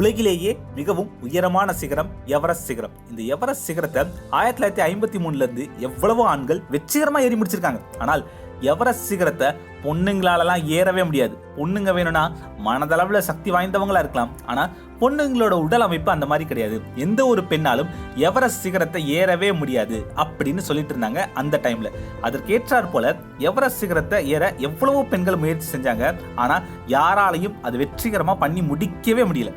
உலகிலேயே மிகவும் உயரமான சிகரம் எவரெஸ்ட் சிகரம். இந்த எவரெஸ்ட் சிகரத்தை ஆயிரத்தி தொள்ளாயிரத்தி ஐம்பத்தி மூணுல இருந்து எவ்வளவோ ஆண்கள் வெற்றிகரமா ஏறி முடிச்சிருக்காங்க. ஆனால் எவரெஸ்ட் சிகரத்தை பொண்ணுங்களாலலாம் ஏறவே முடியாது. பொண்ணுங்க வேணும்னா மனதளவில் சக்தி வாய்ந்தவங்களா இருக்கலாம். ஆனா பொண்ணுங்களோட உடல் அமைப்பு அந்த மாதிரி கிடையாது. எந்த ஒரு பெண்ணாலும் எவரெஸ்ட் சிகரத்தை ஏறவே முடியாது அப்படின்னு சொல்லிட்டு இருந்தாங்க அந்த டைம்ல அதற்கேற்றாற் போல எவரெஸ்ட் சிகரத்தை ஏற எவ்வளவோ பெண்கள் முயற்சி செஞ்சாங்க. ஆனா யாராலையும் அது வெற்றிகரமா பண்ணி முடிக்கவே முடியல.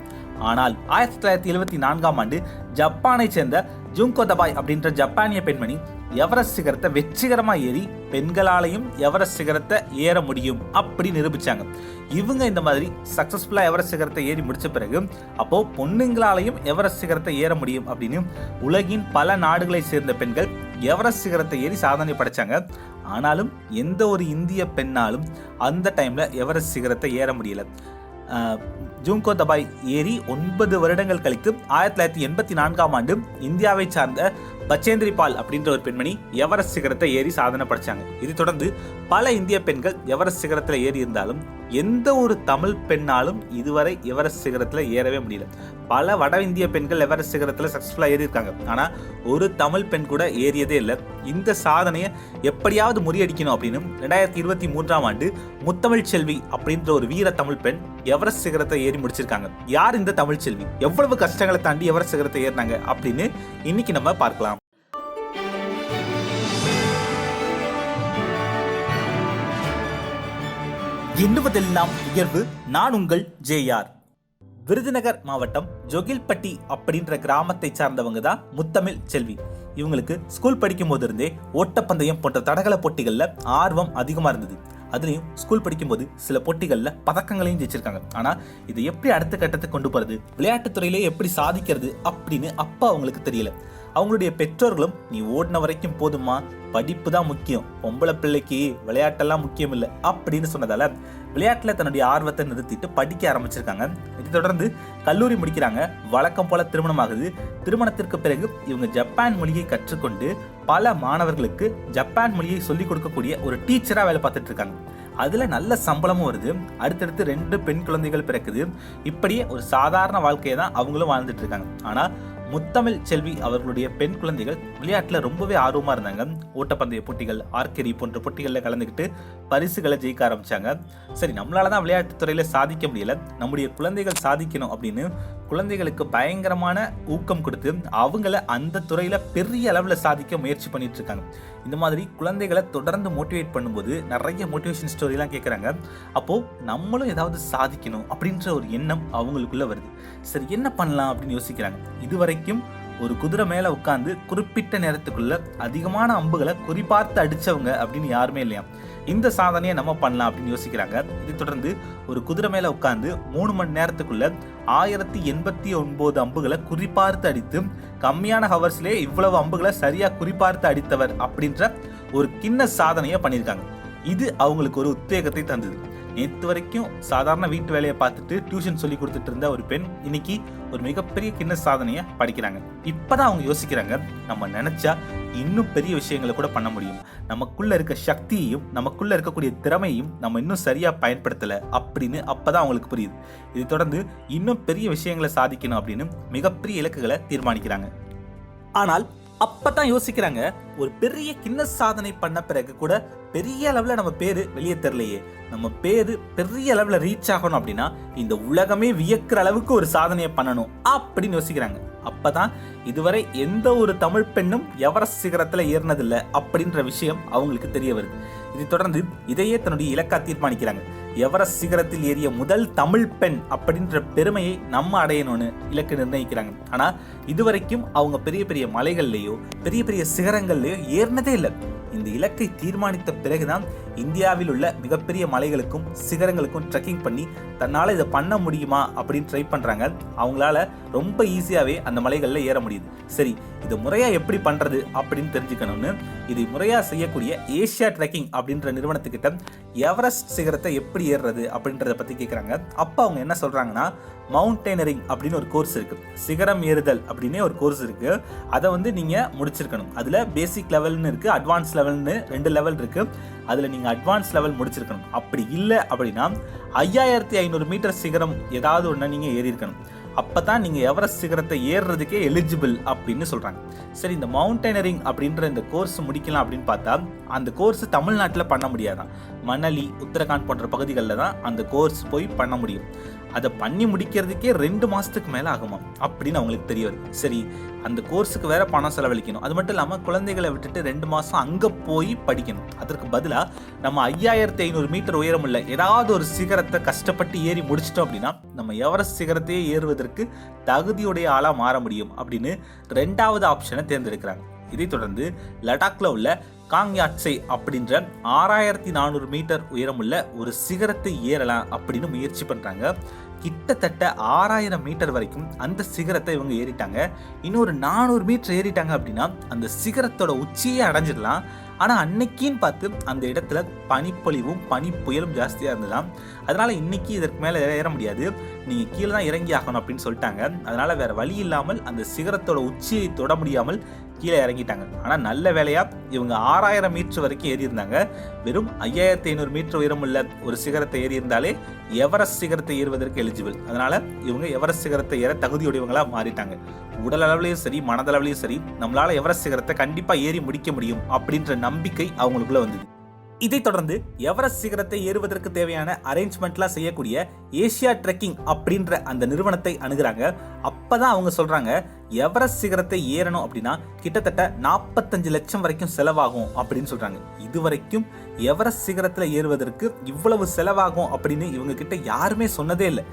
ஆனால் ஆயிரத்தி தொள்ளாயிரத்தி எழுபத்தி நான்காம் ஆண்டு ஜப்பானை சேர்ந்த ஜுங்கோ தபாய் அப்படின்ற ஜப்பானிய பெண்மணி எவரெஸ்ட் சிகரத்தை வெற்றிகரமாக ஏறி பெண்களாலையும் எவரெஸ்ட் சிகரத்தை ஏற முடியும் அப்படி நிரூபிச்சாங்க. இவங்க இந்த மாதிரி சக்ஸஸ்ஃபுல்லாக எவரெஸ்ட் சிகரத்தை ஏறி முடித்த பிறகு அப்போ பொண்ணுங்களாலையும் எவரெஸ்ட் சிகரத்தை ஏற முடியும் அப்படின்னு உலகின் பல நாடுகளை சேர்ந்த பெண்கள் எவரெஸ்ட் சிகரத்தை ஏறி சாதனை படைச்சாங்க. ஆனாலும் எந்த ஒரு இந்திய பெண்ணாலும் அந்த டைம்ல எவரெஸ்ட் சிகரத்தை ஏற முடியல. ஆஹ் ஜூங்கோ தபாய் ஏறி ஒன்பது வருடங்கள் கழித்து ஆயிரத்தி தொள்ளாயிரத்தி எண்பத்தி நான்காம் ஆண்டு இந்தியாவை சார்ந்த பச்சேந்திரி பால் அப்படின்ற ஒரு பெண்மணி எவரெஸ்ட் சிகரத்தை ஏறி சாதனை படைச்சாங்க. இது தொடர்ந்து பல இந்திய பெண்கள் எவரெஸ்ட் சிகரத்தில் ஏறி இருந்தாலும் எந்த ஒரு தமிழ் பெண்ணாலும் இதுவரை எவரெஸ்ட் சிகரத்தில் ஏறவே முடியல. பல வட இந்திய பெண்கள் எவரெஸ்ட் சிகரத்தில் சக்ஸஸ்ஃபுல்லாக ஏறி இருக்காங்க. ஆனால் ஒரு தமிழ் பெண் கூட ஏறியதே இல்லை. இந்த சாதனையை எப்படியாவது முறியடிக்கணும் அப்படின்னு ரெண்டாயிரத்தி இருபத்தி மூன்றாம் ஆண்டு முத்தமிழ் செல்வி அப்படின்ற ஒரு வீர தமிழ் பெண் எவரெஸ்ட் சிகரத்தை ஏறி முடிச்சிருக்காங்க. யார் இந்த தமிழ் செல்வி? எவ்வளவு கஷ்டங்களை தாண்டி எவரெஸ்ட் சிகரத்தை ஏறினாங்க அப்படின்னு இன்னைக்கு நம்ம பார்க்கலாம். எண்ணுவதெல்லாம் உயர்வு நான் உங்கள் ஜேஆர். விருதுநகர் மாவட்டம் ஜொகில்பட்டி அப்படின்ற கிராமத்தை சார்ந்தவங்க தான் முத்தமிழ் செல்வி. இவங்களுக்கு ஸ்கூல் படிக்கும் போது இருந்தே ஓட்டப்பந்தயம் போன்ற தடகள போட்டிகளில் ஆர்வம் அதிகமாக இருந்தது. அதுலேயும் ஸ்கூல் படிக்கும்போது சில போட்டிகளில் பதக்கங்களையும் ஜெயிச்சிருக்காங்க. ஆனால் இதை எப்படி அடுத்த கட்டத்தை கொண்டு போகிறது விளையாட்டுத்துறையிலே எப்படி சாதிக்கிறது அப்படின்னு அப்பா அவங்களுக்கு தெரியல. அவங்களுடைய பெற்றோர்களும் நீ ஓடின வரைக்கும் போதுமா படிப்பு தான் முக்கியம் பொம்பளை பிள்ளைக்கு விளையாட்டெல்லாம் முக்கியம் இல்லை அப்படின்னு சொன்னதால விளையாட்டில் தன்னுடைய ஆர்வத்தை நிறுத்திட்டு படிக்க ஆரம்பிச்சிருக்காங்க. இதை தொடர்ந்து கல்லூரி முடிக்கிறாங்க. வழக்கம் போல திருமணம் ஆகுது. திருமணத்திற்கு பிறகு இவங்க ஜப்பான் மொழியை கற்றுக்கொண்டு பல மாணவர்களுக்கு ஜப்பான் மொழியை சொல்லிக் கொடுக்கக்கூடிய ஒரு டீச்சராக வேலை பார்த்துட்டு இருக்காங்க. அதில் நல்ல சம்பளமும் வருது. அடுத்தடுத்து ரெண்டு பெண் குழந்தைகள் பிறக்குது. இப்படியே ஒரு சாதாரண வாழ்க்கையை தான் அவங்களும் வாழ்ந்துட்டு இருக்காங்க. ஆனால் முத்தமிழ் செல்வி அவர்களுடைய பெண் குழந்தைகள் விளையாட்டில் ரொம்பவே ஆர்வமாக இருந்தாங்க. ஓட்டப்பந்தய போட்டிகள் ஆர்கெரி போன்ற போட்டிகளில் கலந்துக்கிட்டு பரிசுகளை ஜெயிக்க ஆரம்பித்தாங்க சரி நம்மளால தான் விளையாட்டுத்துறையில் சாதிக்க முடியல. நம்முடைய குழந்தைகள் சாதிக்கணும் அப்படின்னு குழந்தைகளுக்கு பயங்கரமான ஊக்கம் கொடுத்து அவங்கள அந்த துறையில் பெரிய அளவில் சாதிக்க முயற்சி பண்ணிட்டு இருக்காங்க. இந்த மாதிரி குழந்தைகளை தொடர்ந்து மோட்டிவேட் பண்ணும்போது நிறைய மோட்டிவேஷன் ஸ்டோரிலாம் கேட்குறாங்க அப்போது நம்மளும் ஏதாவது சாதிக்கணும் அப்படின்ற ஒரு எண்ணம் அவங்களுக்குள்ள வருது. சரி என்ன பண்ணலாம் அப்படின்னு யோசிக்கிறாங்க. இது வரைக்கும் ஒரு குதிரை மேலே உட்காந்து குறிப்பிட்ட நேரத்துக்குள்ள அதிகமான அம்புகளை குறிப்பார்த்து அடிச்சவங்க அப்படின்னு யாருமே இல்லையா? இந்த சாதனையை நம்ம பண்ணலாம் அப்படின்னு யோசிக்கிறாங்க. இது தொடர்ந்து ஒரு குதிரை மேலே உட்காந்து மூணு மணி நேரத்துக்குள்ள ஆயிரத்தி எண்பத்தி ஒன்பது அம்புகளை குறிப்பார்த்து அடித்து கம்மியான ஹவர்ஸ்லேயே இவ்வளவு அம்புகளை சரியா குறிப்பார்த்து அடித்தவர் அப்படின்ற ஒரு கிண்ண சாதனையை பண்ணியிருக்காங்க. இது அவங்களுக்கு ஒரு உத்வேகத்தை தந்தது. நேற்று வரைக்கும் சாதாரண வீட்டு வேலையை பார்த்துட்டு டியூஷன் சொல்லி கொடுத்துட்டு இருந்த ஒரு பெண் இன்னைக்கு ஒரு மிகப்பெரிய கிண்ண சாதனையை படிக்கிறாங்க. இப்பதான் அவங்க யோசிக்கிறாங்க நம்ம நினைச்சா இன்னும் பெரிய விஷயங்களை கூட பண்ண முடியும். நமக்குள்ள இருக்க சக்தியையும் நமக்குள்ள இருக்கக்கூடிய திறமையும் நம்ம இன்னும் சரியா பயன்படுத்தல அப்படின்னு அப்பதான் அவங்களுக்கு புரியுது. இதை தொடர்ந்து இன்னும் பெரிய விஷயங்களை சாதிக்கணும் அப்படின்னு மிகப்பெரிய இலக்குகளை தீர்மானிக்கிறாங்க. ஆனால் அப்பதான் யோசிக்கிறாங்க ஒரு பெரிய கிண்ண சாதனை பண்ண பிறகு கூட பெரிய அளவுல நம்ம பேரு வெளியே தெரியலையே. நம்ம பேரு பெரிய அளவுல ரீச் ஆகணும் அப்படின்னா இந்த உலகமே வியக்கிற அளவுக்கு ஒரு சாதனையை பண்ணணும் அப்படின்னு யோசிக்கிறாங்க. அப்பதான் இதுவரை எந்த ஒரு தமிழ் பெண்ணும் எவரெஸ்ட் சிகரத்துல ஏறினதில்லை அப்படின்ற விஷயம் அவங்களுக்கு தெரிய வருது. இதை தொடர்ந்து இதையே தன்னுடைய இலக்கா தீர்மானிக்கிறாங்க. எவரெஸ்ட் சிகரத்தில் ஏறிய முதல் தமிழ் பெண் அப்படின்ற பெருமையை நம்ம அடையணும்னு இலக்கு நிர்ணயிக்கிறாங்க. ஆனா இதுவரைக்கும் அவங்க பெரிய பெரிய மலைகள்லேயோ பெரிய பெரிய சிகரங்கள்லயோ ஏறினதே இல்லை. இந்த இலக்கை தீர்மானித்த பிறகுதான் இந்தியாவில் உள்ள மிகப்பெரிய மலைகளுக்கும் சிகரங்களுக்கும் ட்ரெக்கிங் பண்ணி தன்னால் இதை பண்ண முடியுமா அப்படின்னு ட்ரை பண்ணுறாங்க அவங்களால ரொம்ப ஈஸியாகவே அந்த மலைகளில் ஏற முடியுது. சரி இது முறையாக எப்படி பண்ணுறது அப்படின்னு தெரிஞ்சுக்கணும்னு இது முறையாக செய்யக்கூடிய ஏஷியா ட்ரெக்கிங் அப்படின்ற நிறுவனத்துக்கிட்ட எவரெஸ்ட் சிகரத்தை எப்படி ஏறுறது அப்படின்றத பற்றி கேட்குறாங்க அப்போ அவங்க என்ன சொல்கிறாங்கன்னா மவுண்டெய்னரிங் அப்படின்னு ஒரு கோர்ஸ் இருக்குது சிகரம் ஏறுதல் அப்படின்னே ஒரு கோர்ஸ் இருக்குது அதை வந்து நீங்கள் முடிச்சிருக்கணும். அதில் பேசிக் லெவல்னு இருக்குது அட்வான்ஸ் லெவல்னு ரெண்டு லெவல் இருக்கு. அதில் நீங்கள் அட்வான்ஸ் லெவல் முடிச்சிருக்கணும். அப்படி இல்லை அப்படின்னா ஐயாயிரத்தி ஐநூறு மீட்டர் சிகரம் ஏதாவது ஒன்று நீங்கள் ஏறியிருக்கணும். அப்போ தான் நீங்கள் எவரெஸ்ட் சிகரத்தை ஏறுறதுக்கே எலிஜிபிள் அப்படின்னு சொல்கிறாங்க சரி இந்த மவுண்டனரிங் அப்படின்ற இந்த கோர்ஸ் முடிக்கலாம் அப்படின்னு பார்த்தா அந்த கோர்ஸ் தமிழ்நாட்டில் பண்ண முடியாதான். மணலி உத்தரகாண்ட் போன்ற பகுதிகளில் தான் அந்த கோர்ஸ் போய் பண்ண முடியும். அதை பண்ணி முடிக்கிறதுக்கே ரெண்டு மாதத்துக்கு மேலே ஆகுமா? அப்படின்னு அவங்களுக்கு தெரிய வருது சரி அந்த கோர்ஸுக்கு வேற பணம் செலவழிக்கணும். அது மட்டும் இல்லாமல் குழந்தைகளை விட்டுட்டு ரெண்டு மாதம் அங்கே போய் படிக்கணும். அதற்கு பதிலாக நம்ம ஐயாயிரத்தி ஐநூறு மீட்டர் உயரம் உள்ள ஏதாவது ஒரு சிகரத்தை கஷ்டப்பட்டு ஏறி முடிச்சிட்டோம் அப்படின்னா நம்ம எவரெஸ்ட் சிகரத்தையே ஏறுவதற்கு தகுதியுடைய ஆளாக மாற முடியும் அப்படின்னு ரெண்டாவது ஆப்ஷனை தேர்ந்தெடுக்கிறாங்க. இதைத் தொடர்ந்து லடாக்ல உள்ள காங்யாட்சே அப்படின்ற ஆறாயிரத்தி நானூறு மீட்டர் உயரமுள்ள ஒரு சிகரத்தை ஏறலாம் அப்படின்னு முயற்சி பண்ணுறாங்க கிட்டத்தட்ட ஆறாயிரம் மீட்டர் வரைக்கும் அந்த சிகரத்தை இவங்க ஏறிட்டாங்க. இன்னொரு நானூறு மீட்டர் ஏறிட்டாங்க அப்படின்னா அந்த சிகரத்தோட உச்சியை அடைஞ்சிடலாம். ஆனால் அன்னைக்கின்னு பார்த்து அந்த இடத்துல பனிப்பொழிவும் பனி புயலும் ஜாஸ்தியாக இருந்ததாம். அதனால் இன்னைக்கு இதற்கு மேலே ஏற முடியாது. நீங்கள் கீழே தான் இறங்கி ஆகணும் அப்படின்னு சொல்லிட்டாங்க. அதனால் வேறு வழி இல்லாமல் அந்த சிகரத்தோட உச்சியை தொட முடியாமல் கீழே இறங்கிட்டாங்க. ஆனால் நல்ல வேலையாக இவங்க ஆறாயிரம் மீட்டர் வரைக்கும் ஏறி இருந்தாங்க வெறும் ஐயாயிரத்தி ஐநூறு மீட்டர் உயரமுள்ள ஒரு சிகரத்தை ஏறி இருந்தாலே எவரெஸ்ட் சிகரத்தை ஏறுவதற்கு எலிஜிபிள் அதனால் இவங்க எவரெஸ்ட் சிகரத்தை ஏற தகுதியுடையவங்களாக மாறிட்டாங்க. உடல் அளவுலையும் சரி மனதளவுலையும் சரி நம்மளால் எவரெஸ்ட் சிகரத்தை கண்டிப்பாக ஏறி முடிக்க முடியும் அப்படின்ற நம்பிக்கை அவங்களுக்குள்ள வந்தது. இதைத் தொடர்ந்து எவரெஸ்ட் சிகரத்தை ஏறுவதற்கு தேவையான அரேஞ்ச்மெண்ட்லாம் செய்யக்கூடிய ஏசியா ட்ரெக்கிங் அப்படின்ற அந்த நிறுவனத்தை அணுகிறாங்க. அப்போ தான் அவங்க சொல்கிறாங்க எவரெஸ்ட் சிகரத்தை ஏறணும் அப்படின்னா கிட்டத்தட்ட நாற்பத்தஞ்சு லட்சம் வரைக்கும் செலவாகும் அப்படின்னு சொல்றாங்க. இது வரைக்கும் எவரெஸ்ட் சிகரத்துல ஏறுவதற்கு இவ்வளவு செலவாகும் அப்படின்னு இவங்க கிட்ட யாருமே சொன்னதே இல்லை.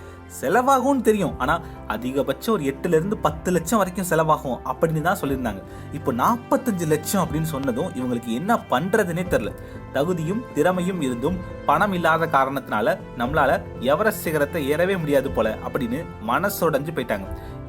செலவாகும்னு தெரியும். ஆனா அதிகபட்சம் ஒரு எட்டுல இருந்து பத்து லட்சம் வரைக்கும் செலவாகும் அப்படின்னு தான் சொல்லியிருந்தாங்க. இப்போ நாற்பத்தஞ்சு லட்சம் அப்படின்னு சொன்னதும் இவங்களுக்கு என்ன பண்ணுறதுனே தெரியல. தகுதியும் திறமையும் இருந்தும் பணம் இல்லாத காரணத்தினால நம்மளால எவரெஸ்ட் சிகரத்தை ஏறவே முடியாது போல அப்படின்னு மனசுடைஞ்சு போயிட்டாங்க.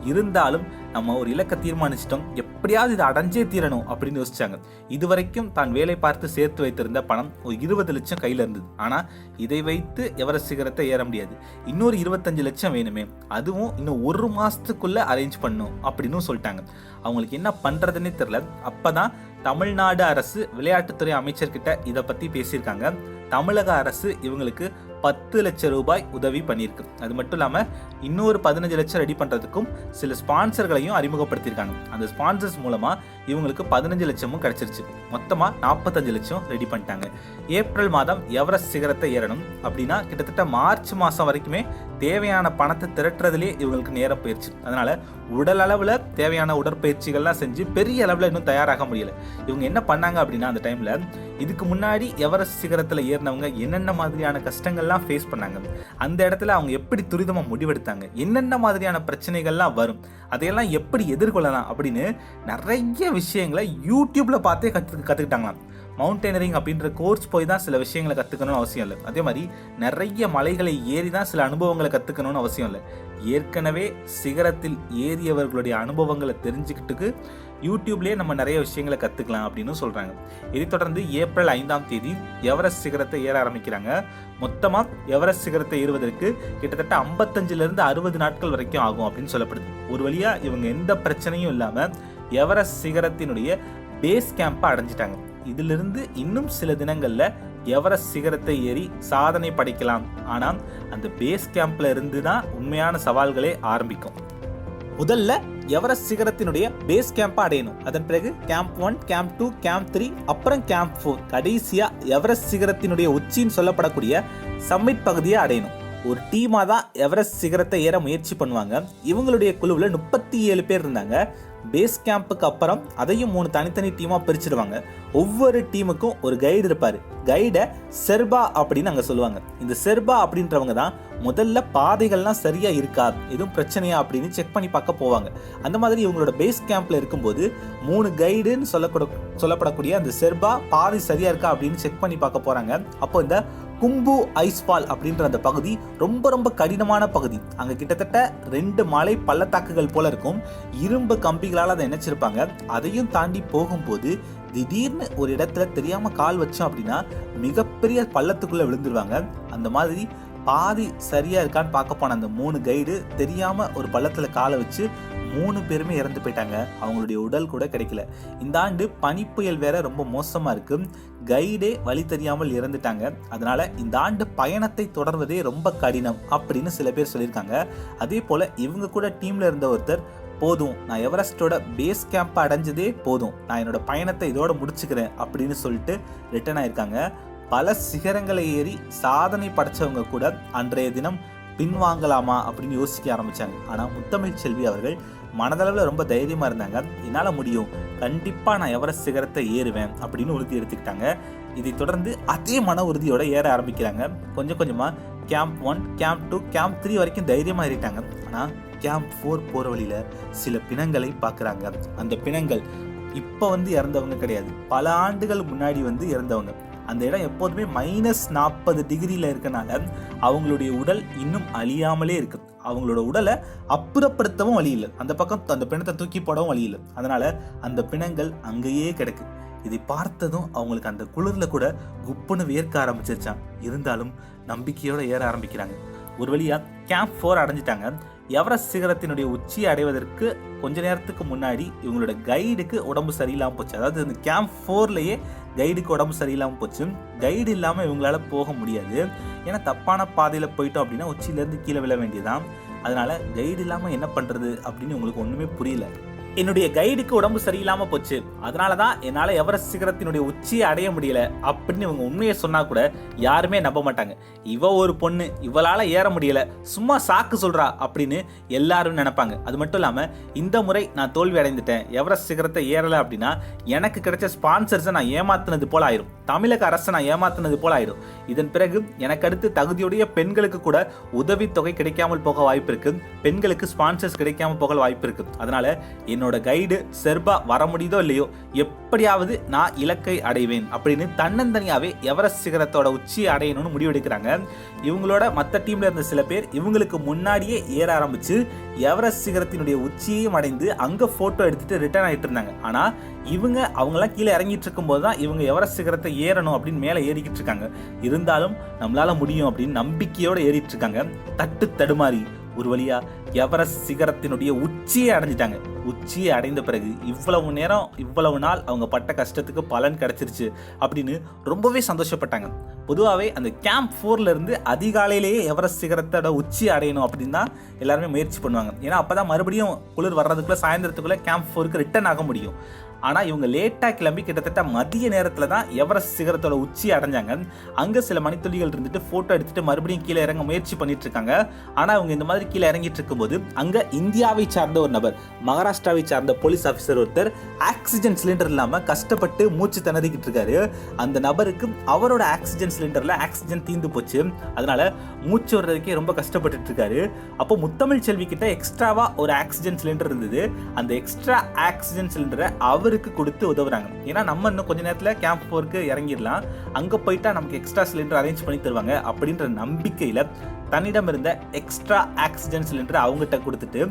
இருந்தாலும் நம்ம ஒரு இலக்கை தீர்மானிச்சிட்டோம். எப்படியாவது இதை அடைஞ்சே தீரணும் அப்படின்னு யோசிச்சாங்க. இதுவரைக்கும் தான் வேலை பார்த்து சேர்த்து வைத்திருந்த பணம் ஒரு இருபது லட்சம் கையில் இருந்தது. ஆனால் இதை வைத்து எவரெஸ்ட் சிகரத்தை ஏற முடியாது. இன்னொரு இருபத்தஞ்சு லட்சம் வேணுமே அதுவும் இன்னும் ஒரு மாதத்துக்குள்ளே அரேஞ்ச் பண்ணும் அப்படின்னு சொல்லிட்டாங்க. அவங்களுக்கு என்ன பண்ணுறதுனே தெரில அப்போ தான் தமிழ்நாடு அரசு விளையாட்டுத்துறை அமைச்சர்கிட்ட இதை பற்றி பேசியிருக்காங்க. தமிழக அரசு இவங்களுக்கு பத்து லட்சம் ரூபாய் உதவி பண்ணியிருக்கு. அது மட்டும் இல்லாமல் இன்னொரு பதினஞ்சு லட்சம் ரெடி பண்ணுறதுக்கும் சில ஸ்பான்சர்களையும் அறிமுகப்படுத்தியிருக்காங்க. அந்த ஸ்பான்சர்ஸ் மூலமாக இவங்களுக்கு பதினஞ்சு லட்சமும் கிடைச்சிருச்சு. மொத்தமாக நாற்பத்தஞ்சு லட்சம் ரெடி பண்ணிட்டாங்க. ஏப்ரல் மாதம் எவரெஸ்ட் சிகரத்தை ஏறணும் அப்படின்னா கிட்டத்தட்ட மார்ச் மாதம் வரைக்குமே தேவையான பணத்தை திரட்டுறதுலேயே இவங்களுக்கு நேரம் போயிடுச்சு அதனால் உடல் அளவில் தேவையான உடற்பயிற்சிகள்லாம் செஞ்சு பெரிய அளவில் இன்னும் தயாராக முடியலை. இவங்க என்ன பண்ணாங்க அப்படின்னா அந்த டைமில் இதுக்கு முன்னாடி எவரெஸ்ட் சிகரத்தில் ஏறினவங்க என்னென்ன மாதிரியான கஷ்டங்கள்லாம் ஃபேஸ் பண்ணாங்க. அந்த இடத்துல அவங்க எப்படி துரிதமாக முடிவெடுத்தாங்க. என்னென்ன மாதிரியான பிரச்சனைகள்லாம் வரும். அதையெல்லாம் எப்படி எதிர்கொள்ளலாம் அப்படின்னு நிறைய விஷயங்களை யூடியூப்பில் பார்த்தே கற்று கற்றுக்கிட்டாங்களாம் மவுண்டெய்னரிங் அப்படின்ற கோர்ஸ் போய் தான் சில விஷயங்களை கற்றுக்கணும்னு அவசியம் இல்லை. அதே மாதிரி நிறைய மலைகளை ஏறி தான் சில அனுபவங்களை கற்றுக்கணும்னு அவசியம் இல்லை. ஏற்கனவே சிகரத்தில் ஏறியவர்களுடைய அனுபவங்களை தெரிஞ்சுக்கிட்டுக்கு யூடியூப்லேயே நம்ம நிறைய விஷயங்களை கற்றுக்கலாம் அப்படின்னு சொல்கிறாங்க இதைத் தொடர்ந்து ஏப்ரல் ஐந்தாம் தேதி எவரெஸ்ட் சிகரத்தை ஏற ஆரம்பிக்கிறாங்க? மொத்தமாக எவரெஸ்ட் சிகரத்தை ஏறுவதற்கு கிட்டத்தட்ட ஐம்பத்தஞ்சிலிருந்து அறுபது நாட்கள் வரைக்கும் ஆகும் அப்படின்னு சொல்லப்படுது. ஒரு வழியாக இவங்க எந்த பிரச்சனையும் இல்லாமல் எவரெஸ்ட் சிகரத்தினுடைய பேஸ் கேம்பை அடைஞ்சிட்டாங்க. இதிலிருந்து இன்னும் சில தினங்களில் எவரெஸ்ட் சிகரத்தை ஏறி சாதனை படைக்கலாம். ஆனால் அந்த பேஸ் கேம்ப்ல இருந்து தான் உண்மையான சவால்களே ஆரம்பிக்கும். முதல்ல எவரெஸ்ட் சிகரத்தினுடைய பேஸ் கேம்பை அடையணும். அதன் பிறகு camp one camp two camp three அப்புறம் கேம்ப் ஃபோர் கடைசியா எவரெஸ்ட் சிகரத்தினுடைய உச்சின்னு சொல்லப்படக்கூடிய சம்மிட் பகுதியை அடையணும். ஒரு டீமாக தான் எவரெஸ்ட் சிகரத்தை ஏற முயற்சி பண்ணுவாங்க. இவங்களுடைய குழுவில் முப்பத்தி ஏழு பேர் இருந்தாங்க. பேஸ் கேம்புக்கு அப்புறம் அதையும் மூணு தனித்தனி டீமாக பிரிச்சிடுவாங்க ஒவ்வொரு டீமுக்கும் ஒரு கைடு இருப்பார். கைடை செர்பா அப்படின்னு அங்கே சொல்லுவாங்க. இந்த செர்பா அப்படின்றவங்க தான் முதல்ல பாதைகள்லாம் சரியாக இருக்கா எதுவும் பிரச்சனையா அப்படின்னு செக் பண்ணி பார்க்க போவாங்க. அந்த மாதிரி இவங்களோட பேஸ் கேம்ப்ல இருக்கும்போது மூணு கைடுன்னு சொல்லக்கூட சொல்லப்படக்கூடிய அந்த செர்பா பாதை சரியா இருக்கா அப்படின்னு செக் பண்ணி பார்க்க போறாங்க. அப்போ இந்த கும்பு ஐஸ்பால் அப்படின்ற அந்த பகுதி ரொம்ப ரொம்ப கடினமான பகுதி. அங்கே கிட்டத்தட்ட ரெண்டு மலை பள்ளத்தாக்குகள் போல இருக்கும். இரும்பு கம்பிகளால் அதை நினைச்சிருப்பாங்க அதையும் தாண்டி போகும்போது திடீர்னு ஒரு இடத்துல தெரியாமல் கால் வச்சோம் அப்படின்னா மிகப்பெரிய பள்ளத்துக்குள்ளே விழுந்துருவாங்க. அந்த மாதிரி பாதி சரியாக இருக்கான்னு பார்க்க போன அந்த மூணு கைடு தெரியாமல் ஒரு பள்ளத்தில் காலை வச்சு மூணு பேருமே இறந்து போயிட்டாங்க. அவங்களுடைய உடல் கூட கிடைக்கல. இந்த ஆண்டு பனிப்புயல் வேற ரொம்ப மோசமாக இருக்குது கைடே வழி தெரியாமல் இறந்துட்டாங்க. அதனால இந்த ஆண்டு பயணத்தை தொடர்வதே ரொம்ப கடினம் அப்படின்னு சில பேர் சொல்லியிருக்காங்க. அதே போல இவங்க கூட டீம்ல இருந்த ஒருத்தர் போதும் நான் எவரெஸ்டோட பேஸ் கேம்ப் அடைஞ்சதே போதும். நான் என்னோட பயணத்தை இதோட முடிச்சுக்கிறேன் அப்படின்னு சொல்லிட்டு ரிட்டர்ன் ஆயிருக்காங்க. பல சிகரங்களை ஏறி சாதனை படைச்சவங்க கூட அன்றைய தினம் பின்வாங்கலாமா அப்படின்னு யோசிக்க ஆரம்பித்தாங்க ஆனால் முத்தமிழ் செல்வி அவர்கள் மனதளவில் ரொம்ப தைரியமாக இருந்தாங்க. என்னால் முடியும். கண்டிப்பாக நான் எவரெஸ்ட் சிகரத்தை ஏறுவேன் அப்படின்னு உறுதி எடுத்துக்கிட்டாங்க. இதை தொடர்ந்து அதே மன உறுதியோடு ஏற ஆரம்பிக்கிறாங்க. கொஞ்சம் கொஞ்சமாக camp one camp two camp three வரைக்கும் தைரியமாக ஏறிட்டாங்க. ஆனால் கேம்ப் ஃபோர் போகிற வழியில் சில பிணங்களை பார்க்குறாங்க அந்த பிணங்கள் இப்போ வந்து இறந்தவங்க கிடையாது. பல ஆண்டுகள் முன்னாடி வந்து இறந்தவங்க. அந்த இடம் எப்போதுமே மைனஸ் நாற்பது டிகிரியில் இருக்கனால அவங்களுடைய உடல் இன்னும் அழியாமலே இருக்குது அவங்களோட உடலை அப்புறப்படுத்தவும் வழி இல்லை. அந்த பக்கம் அந்த பிணத்தை தூக்கி போடவும் வழி இல்லை. அதனால அந்த பிணங்கள் அங்கேயே கிடக்கு. இதை பார்த்ததும் அவங்களுக்கு அந்த குளிரில் கூட குப்புன்னு வேர்க்க ஆரம்பிச்சிருச்சான் இருந்தாலும் நம்பிக்கையோடு ஏற ஆரம்பிக்கிறாங்க. ஒரு வழியாக கேம்ப் ஃபோர் அடைஞ்சிட்டாங்க. எவரஸ்ட் சிகரத்தினுடைய உச்சியை அடைவதற்கு கொஞ்ச நேரத்துக்கு முன்னாடி இவங்களோட கைடுக்கு உடம்பு சரியில்லாமல் போச்சு. அதாவது இந்த கேம்ப் ஃபோர்லேயே கைடுக்கு உடம்பு சரியில்லாமல் போச்சு. கைடு இல்லாமல் இவங்களால போக முடியாது. ஏன்னா தப்பான பாதையில் போயிட்டோம் அப்படின்னா உச்சியிலேருந்து கீழே விழ வேண்டியதான் அதனால கைடு இல்லாமல் என்ன பண்ணுறது அப்படின்னு உங்களுக்கு ஒன்றுமே புரியல. என்னுடைய கைடுக்கு உடம்பு சரியில்லாம போச்சு. அதனால தான் என்னால் எவரெஸ்ட் சிகரத்தினுடைய உச்சியை அடைய முடியல. அப்படின்னு இவங்க உண்மையை சொன்னா கூட யாருமே நம்ப மாட்டாங்க. இவ ஒரு பொண்ணு இவளால் ஏற முடியல. சும்மா சாக்கு சொல்றா அப்படின்னு எல்லாரும் நினைப்பாங்க. அது மட்டும் இல்லாமல் இந்த முறை நான் தோல்வி அடைந்துட்டேன். எவரெஸ்ட் சிகரத்தை ஏறலை அப்படின்னா எனக்கு கிடைச்ச ஸ்பான்சர்ஸை நான் ஏமாத்தினது போல ஆயிரும். தமிழக அரசை நான் ஏமாத்தினது போல ஆயிடும் இதன் பிறகு எனக்கு அடுத்து தகுதியுடைய பெண்களுக்கு கூட உதவித்தொகை கிடைக்காமல் போக வாய்ப்பு இருக்கு. பெண்களுக்கு ஸ்பான்சர்ஸ் கிடைக்காமல் போக வாய்ப்பு இருக்கு. அதனால என்னோட கைடு செர்பா வர முடியுதோ இல்லையோ எப்படியாவது நான் இலக்கை அடைவேன் அப்படின்னு தன்னந்தனியாவே எவரெஸ்ட் சிகரத்தோட உச்சியை அடையணும்னு முடிவெடுக்கிறாங்க. இவங்களோட மற்ற டீம்ல இருந்த சில பேர் இவங்களுக்கு முன்னாடியே ஏற ஆரம்பிச்சு எவரெஸ்ட் சிகரத்தினுடைய உச்சியையும் அடைந்து அங்க போட்டோ எடுத்துட்டு ரிட்டர்ன் ஆயிட்டு இருந்தாங்க. ஆனா இவங்க அவங்களாம் கீழே இறங்கிட்டு இருக்கும்போது தான் இவங்க எவரெஸ்ட் சிகரத்தை ஏறணும் அப்படின்னு மேலே ஏறிக்கிட்டு இருக்காங்க. இருந்தாலும் நம்மளால முடியும் அப்படின்னு நம்பிக்கையோட ஏறிட்டு இருக்காங்க. தட்டு தடுமாறி ஒரு வழியா எவரெஸ்ட் சிகரத்தினுடைய உச்சியை அடைஞ்சிட்டாங்க. உச்சியை அடைந்த பிறகு இவ்வளவு நேரம் இவ்வளவு நாள் அவங்க பட்ட கஷ்டத்துக்கு பலன் கிடைச்சிருச்சு அப்படின்னு ரொம்பவே சந்தோஷப்பட்டாங்க. பொதுவாகவே அந்த கேம்ப் ஃபோர்ல இருந்து அதிகாலையிலேயே எவரெஸ்ட் சிகரத்தோட உச்சி அடையணும் அப்படின்னு தான் எல்லாருமே முயற்சி பண்ணுவாங்க. ஏன்னா அப்பதான் மறுபடியும் குளிர் வர்றதுக்குள்ள சாயந்தரத்துக்குள்ள கேம்ப் ஃபோருக்கு ரிட்டர்ன் ஆக முடியும். ஆனால் இவங்க லேட்டாக கிளம்பி கிட்டத்தட்ட மதிய நேரத்தில் தான் எவரெஸ்ட் சிகரத்தோட உச்சி அடைஞ்சாங்க. அங்கே சில மணித்துளிகள் இருந்துட்டு ஃபோட்டோ எடுத்துட்டு மறுபடியும் கீழே இறங்க முயற்சி பண்ணிட்டு இருக்காங்க. ஆனால் அவங்க இந்த மாதிரி கீழே இறங்கிட்டு இருக்கும்போது அங்கே இந்தியாவை சார்ந்த ஒரு நபர் மகாராஷ்டிராவை சார்ந்த போலீஸ் ஆஃபீஸர் ஒருத்தர் ஆக்சிஜன் சிலிண்டர் இல்லாமல் கஷ்டப்பட்டு மூச்சு திணறிக்கிட்டு இருக்காரு. அந்த நபருக்கு அவரோட ஆக்சிஜன் சிலிண்டரில் ஆக்சிஜன் தீந்து போச்சு. அதனால மூச்சு வர்றதுக்கே ரொம்ப கஷ்டப்பட்டு இருக்காரு. அப்போ முத்தமிழ் செல்வி கிட்ட எக்ஸ்ட்ராவா ஒரு ஆக்சிஜன் சிலிண்டர் இருந்தது. அந்த எக்ஸ்ட்ரா ஆக்சிஜன் சிலிண்டரை அவர் அவருக்கு கொடுத்து உதவுறாங்க. ஏன்னா நம்ம இன்னும் கொஞ்ச நேரத்தில் கேம்ப் போருக்கு இறங்கிடலாம். அங்கே போயிட்டா நமக்கு எக்ஸ்ட்ரா சிலிண்டர் அரேஞ்ச் பண்ணி தருவாங்க அப்படின்ற நம்பிக்கையில் தன்னிடம் இருந்த எக்ஸ்ட்ரா ஆக்சிஜன் சிலிண்டர் அவங்ககிட்ட கொடுத்துட்டு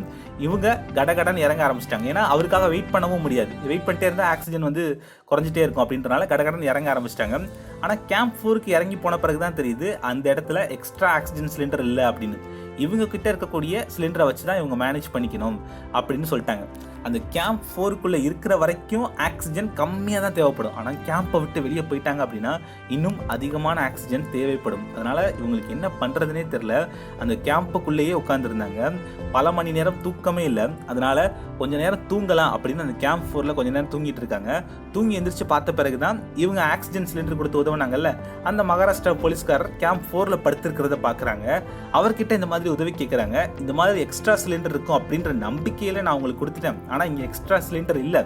இவங்க கடகடன் இறங்க ஆரம்பிச்சிட்டாங்க. ஏன்னா அவருக்காக வெயிட் பண்ணவும் முடியாது. வெயிட் பண்ணிட்டே இருந்தால் ஆக்சிஜன் வந்து குறைஞ்சிட்டே இருக்கும் அப்படின்றனால கடகடன் இறங்க ஆரம்பிச்சிட்டாங்க. ஆனால் கேம்ப் ஃபோருக்கு இறங்கி போன பிறகு தான் தெரியுது அந்த இடத்துல எக்ஸ்ட்ரா ஆக்சிஜன் சிலிண்டர் இல்லை அப்படின்னு. இவங்க கிட்ட இருக்கக்கூடிய சிலிண்டரை வச்சு தான் இவங்க மேனேஜ் பண்ணிக்கணும் அப்படின்னு சொல்லிட்டாங்க. அந்த கேம்ப் ஃபோருக்குள்ளே இருக்கிற வரைக்கும் ஆக்சிஜன் கம்மியாக தான் தேவைப்படும் ஆனால் கேம்பை விட்டு வெளியே போயிட்டாங்க அப்படின்னா இன்னும் அதிகமான ஆக்சிஜன் தேவைப்படும். அதனால் இவங்களுக்கு என்ன பண்ணுறதுனே தெரில அந்த கேம்புக்குள்ளேயே உட்காந்துருந்தாங்க பல மணி நேரம் தூக்கமே இல்லை. அதனால் கொஞ்ச நேரம் தூங்கலாம் அப்படின்னு அந்த கேம்ப் ஃபோரில் கொஞ்ச நேரம் தூங்கிட்டு இருக்காங்க. தூங்கி எந்திரிச்சு பார்த்த பிறகு தான் இவங்க ஆக்சிஜன் சிலிண்டர் கொடுத்து உதவுனாங்கல்ல அந்த மகாராஷ்டிரா போலீஸ்காரர் கேம்ப் ஃபோரில் படுத்திருக்கிறத பார்க்குறாங்க அவர்கிட்ட இந்த மாதிரி உதவி கேட்குறாங்க இந்த மாதிரி எக்ஸ்ட்ரா சிலிண்டர் இருக்கும் அப்படின்ற நம்பிக்கையில் நான் உங்களுக்கு கொடுத்துட்டேன். ஆனால் இங்கே எக்ஸ்ட்ரா சிலிண்டர் இல்லை.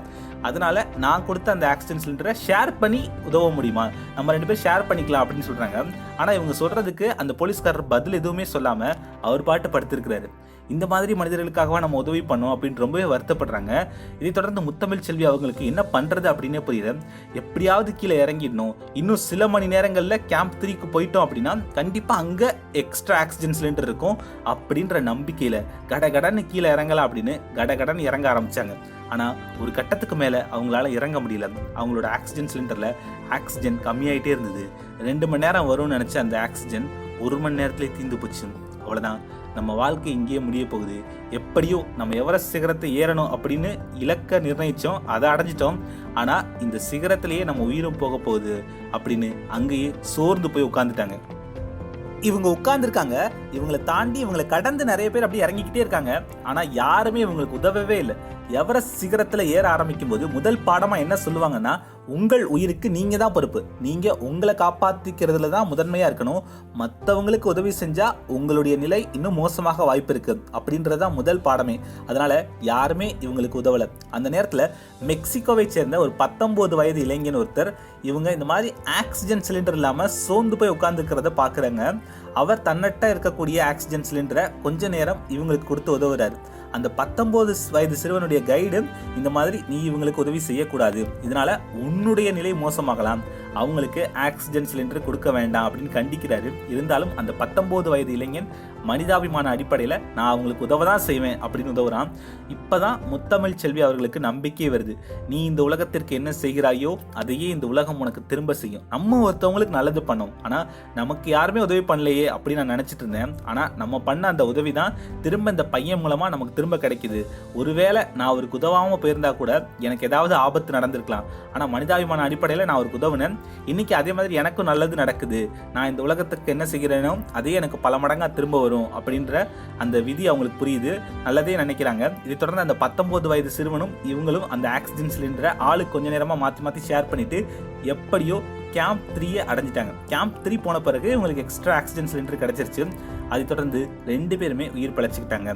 அதனால நான் கொடுத்த அந்த ஆக்சிஜன் சிலிண்டரை ஷேர் பண்ணி உதவ முடியுமா? நம்ம ரெண்டு பேரும் ஷேர் பண்ணிக்கலாம் அப்படின்னு சொல்கிறாங்க ஆனால் இவங்க சொல்கிறதுக்கு அந்த போலீஸ்காரர் பதில் எதுவுமே சொல்லாமல் அவர் பாட்டு படுத்திருக்கிறாரு. இந்த மாதிரி மனிதர்களுக்காகவா நம்ம உதவி பண்ணோம் அப்படின்னு ரொம்பவே வருத்தப்படுறாங்க. இதை தொடர்ந்து முத்தமிழ் செல்வி அவங்களுக்கு என்ன பண்ணுறது அப்படின்னே புரியல. எப்படியாவது கீழே இறங்கிடணும். இன்னும் சில மணி நேரங்களில் கேம்ப் த்ரீக்கு போயிட்டோம் அப்படின்னா கண்டிப்பாக அங்கே எக்ஸ்ட்ரா ஆக்சிஜன் சிலிண்டர் இருக்கும் அப்படின்ற நம்பிக்கையில் கடகடன்னு கீழே இறங்கலாம் அப்படின்னு கடகடன்னு இறங்க ஆரம்பித்தாங்க ஆனால் ஒரு கட்டத்துக்கு மேலே அவங்களால இறங்க முடியல. அவங்களோட ஆக்சிஜன் சிலிண்டரில் ஆக்சிஜன் கம்மியாயிட்டே இருந்தது. ரெண்டு மணி நேரம் வரும்னு நினச்ச அந்த ஆக்சிஜன் ஒரு மணி நேரத்திலே தீந்து போச்சு. அவ்வளோதான் நம்ம வாழ்க்கை இங்கேயே முடிய போகுது. எப்படியோ நம்ம எவரெஸ்ட் சிகரத்தை ஏறணும் அப்படின்னு இலக்க நிர்ணயிச்சோம் அதை அடைஞ்சிட்டோம். ஆனால் இந்த சிகரத்திலேயே நம்ம உயிரும் போக போகுது அப்படின்னு அங்கேயே சோர்ந்து போய் உட்காந்துட்டாங்க இவங்க உட்கார்ந்துருக்காங்க. இவங்களை தாண்டி இவங்களை கடந்து நிறைய பேர் அப்படியே இறங்கிக்கிட்டே இருக்காங்க. ஆனால் யாருமே இவங்களுக்கு உதவவே இல்லை. எவரெஸ்ட் சிகரத்தில் ஏற ஆரம்பிக்கும் போது முதல் பாடமாக என்ன சொல்லுவாங்கன்னா உங்கள் உயிருக்கு நீங்கள் தான் பொறுப்பு. நீங்கள் உங்களை காப்பாற்றிக்கிறதுல தான் முதன்மையாக இருக்கணும். மற்றவங்களுக்கு உதவி செஞ்சால் உங்களுடைய நிலை இன்னும் மோசமாக வாய்ப்பு இருக்கு. அப்படின்றதான் முதல் பாடமே. அதனால் யாருமே இவங்களுக்கு உதவலை. அந்த நேரத்தில் மெக்சிகோவை சேர்ந்த ஒரு பத்தொம்போது வயது இளைஞன் ஒருத்தர் இவங்க இந்த மாதிரி ஆக்சிஜன் சிலிண்டர் இல்லாமல் சோர்ந்து போய் உட்காந்துக்கிறத பார்க்குறாங்க அவர் தன்னட்ட இருக்கக்கூடிய ஆக்சிஜன் சிலிண்டரை கொஞ்ச நேரம் இவங்களுக்கு கொடுத்து உதவுறாரு. அந்த பத்தொன்பது வயது சிறுவனுடைய கைடு இந்த மாதிரி நீ இவங்களுக்கு உதவி செய்யக்கூடாது. இதனால உன்னுடைய நிலை மோசமாகலாம். அவங்களுக்கு ஆக்சிஜன் சிலிண்டர் கொடுக்க வேண்டாம் அப்படின்னு கண்டிக்கிறாரு. இருந்தாலும் அந்த பத்தொம்போது வயது இளைஞன் மனிதாபிமான அடிப்படையில் நான் அவங்களுக்கு உதவ தான் செய்வேன் அப்படின்னு உதவுறான். இப்பதான் முத்தமிழ் செல்வி அவர்களுக்கு நம்பிக்கை வருது. நீ இந்த உலகத்திற்கு என்ன செய்கிறாயோ அதையே இந்த உலகம் உனக்கு திரும்ப செய்யும். நம்ம ஒருத்தவங்களுக்கு நல்லது பண்ணோம். ஆனால் நமக்கு யாருமே உதவி பண்ணலையே அப்படின்னு நான் நினச்சிட்டு இருந்தேன். ஆனால் நம்ம பண்ண அந்த உதவி தான் திரும்ப இந்த பையன் மூலமாக நமக்கு திரும்ப கிடைக்கிது. ஒருவேளை நான் அவருக்கு உதவாமல் போயிருந்தா கூட எனக்கு ஏதாவது ஆபத்து நடந்திருக்கலாம். ஆனால் மனிதாபிமான அடிப்படையில் நான் அவருக்கு உதவுனேன். இன்னைக்கு அதே மாதிரி எனக்கும் நல்லது நடக்குது. நான் இந்த உலகத்துக்கு என்ன செய்கிறேனோ அதே எனக்கு பல மடங்காக திரும்ப வரும் அப்படின்ற அந்த விதி அவங்களுக்கு புரியுது. நல்லதே நினைக்கிறாங்க. இதை தொடர்ந்து அந்த பத்தொம்போது வயது சிறுவனும் இவங்களும் அந்த ஆக்சிஜன் சிலிண்டரை ஆளுக்கு கொஞ்ச நேரமாக மாற்றி மாற்றி ஷேர் பண்ணிவிட்டு எப்படியோ கேம்ப் த்ரீயை அடைஞ்சிட்டாங்க. கேம்ப் த்ரீ போன பிறகு இவங்களுக்கு எக்ஸ்ட்ரா ஆக்சிஜன் சிலிண்டர் கிடச்சிருச்சு. அதை தொடர்ந்து ரெண்டு பேருமே உயிர் பிழைச்சிக்கிட்டாங்க.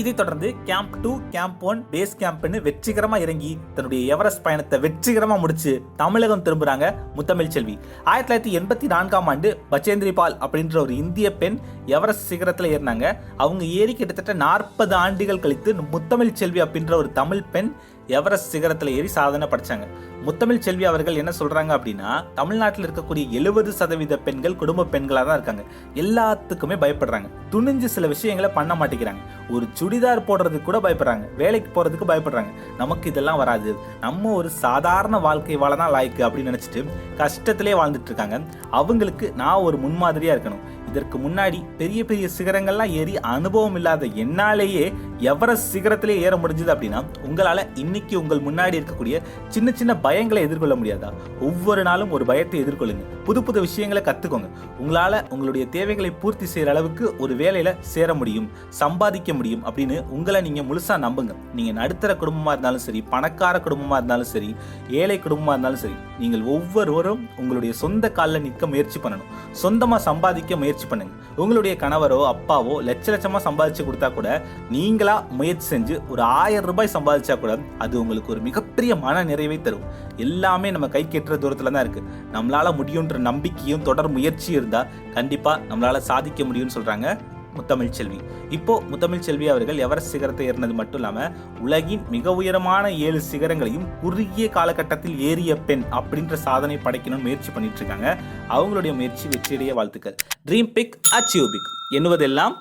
இதைத் தொடர்ந்து camp two camp one base கேம்ப்னு வெற்றிகரமாக இறங்கி தன்னுடைய எவரெஸ்ட் பயணத்தை வெற்றிகரமாக முடிச்சு தமிழகம் திரும்புகிறாங்க முத்தமிழ் செல்வி. ஆயிரத்தி தொள்ளாயிரத்தி எண்பத்தி நான்காம் ஆண்டு பச்சேந்திரி பால் அப்படின்ற ஒரு இந்திய பெண் எவரெஸ்ட் சிகரத்தில் ஏறினாங்க. அவங்க ஏறி கிட்டத்தட்ட நாற்பது ஆண்டுகள் கழித்து முத்தமிழ் செல்வி அப்படின்ற ஒரு தமிழ் பெண் எவரெஸ்ட் சிகரத்தில் ஏறி சாதனை படைச்சாங்க. முத்தமிழ் செல்வி அவர்கள் என்ன சொல்றாங்க அப்படின்னா தமிழ்நாட்டில் இருக்கக்கூடிய எழுபது சதவீத பெண்கள் குடும்ப பெண்களாக தான் இருக்காங்க. எல்லாத்துக்குமே பயப்படுறாங்க. துணிஞ்சு சில விஷயங்களை பண்ண மாட்டேங்கிறாங்க. ஒரு சுடிதார் போடுறதுக்கு கூட பயப்படுறாங்க. வேலைக்கு போறதுக்கு பயப்படுறாங்க. நமக்கு இதெல்லாம் வராது. நம்ம ஒரு சாதாரண வாழ்க்கை வாழ தான் லாய்க்கு அப்படின்னு நினைச்சிட்டு கஷ்டத்திலே வாழ்ந்துட்டு இருக்காங்க. அவங்களுக்கு நான் ஒரு முன்மாதிரியா இருக்கணும். இதற்கு முன்னாடி பெரிய பெரிய சிகரங்கள்லாம் ஏறி அனுபவம் இல்லாத என்னாலேயே எவரெஸ்ட் சிகரத்திலே ஏற முடிஞ்சது அப்படின்னா உங்களால இன்னைக்கு உங்கள் முன்னாடி இருக்கக்கூடிய சின்ன சின்ன பயங்களை எதிர்கொள்ள முடியாதா? ஒவ்வொரு நாளும் ஒரு பயத்தை எதிர்கொள்ளுங்க. புது புது விஷயங்களை கத்துக்கோங்க. உங்களால உங்களுடைய தேவைகளை பூர்த்தி செய்யற அளவுக்கு ஒரு வேலையில சேர முடியும் சம்பாதிக்க முடியும் அப்படின்னு உங்களை நீங்க முழுசா நம்புங்க. நீங்க நடுத்தர குடும்பமா இருந்தாலும் சரி பணக்கார குடும்பமா இருந்தாலும் சரி ஏழை குடும்பமா இருந்தாலும் சரி நீங்கள் ஒவ்வொருவரும் உங்களுடைய சொந்த காலில் நிற்க முயற்சி பண்ணணும். சொந்தமா சம்பாதிக்க முயற்சி பண்ணுங்க. உங்களுடைய கணவரோ அப்பாவோ லட்ச லட்சமா சம்பாதிச்சு கொடுத்தா கூட நீங்கள் முயற்சி செஞ்சு ஒரு ஆயிரம் ரூபாய் சம்பாதிச்சா கூட அது உங்களுக்கு ஒரு மிகப்பெரிய மன நிறைவை தரும். எல்லாமே நம்ம கை கெட்டுற தூரத்துல தான் இருக்கு. நம்மளால முடியுன்ற நம்பிக்கையும் தொடர் முயற்சியும் இருந்தா கண்டிப்பா நம்மளால சாதிக்க முடியும்னு சொல்றாங்க முத்தமிழ் செல்வி. இப்போ முத்தமிழ் செல்வி அவர்கள் எவரெஸ்ட் சிகரத்தை ஏறினது மட்டும் இல்லாம உலகின் மிக உயரமான ஏழு சிகரங்களையும் குறுகிய காலகட்டத்தில் ஏறிய பெண் அப்படின்ற சாதனை படைக்கணும்னு முயற்சி பண்ணிட்டு இருக்காங்க. அவங்களுடைய முயற்சி வெற்றியடைய வாழ்த்துக்கள். Dream big achieve big எண்ணுவதெல்லாம்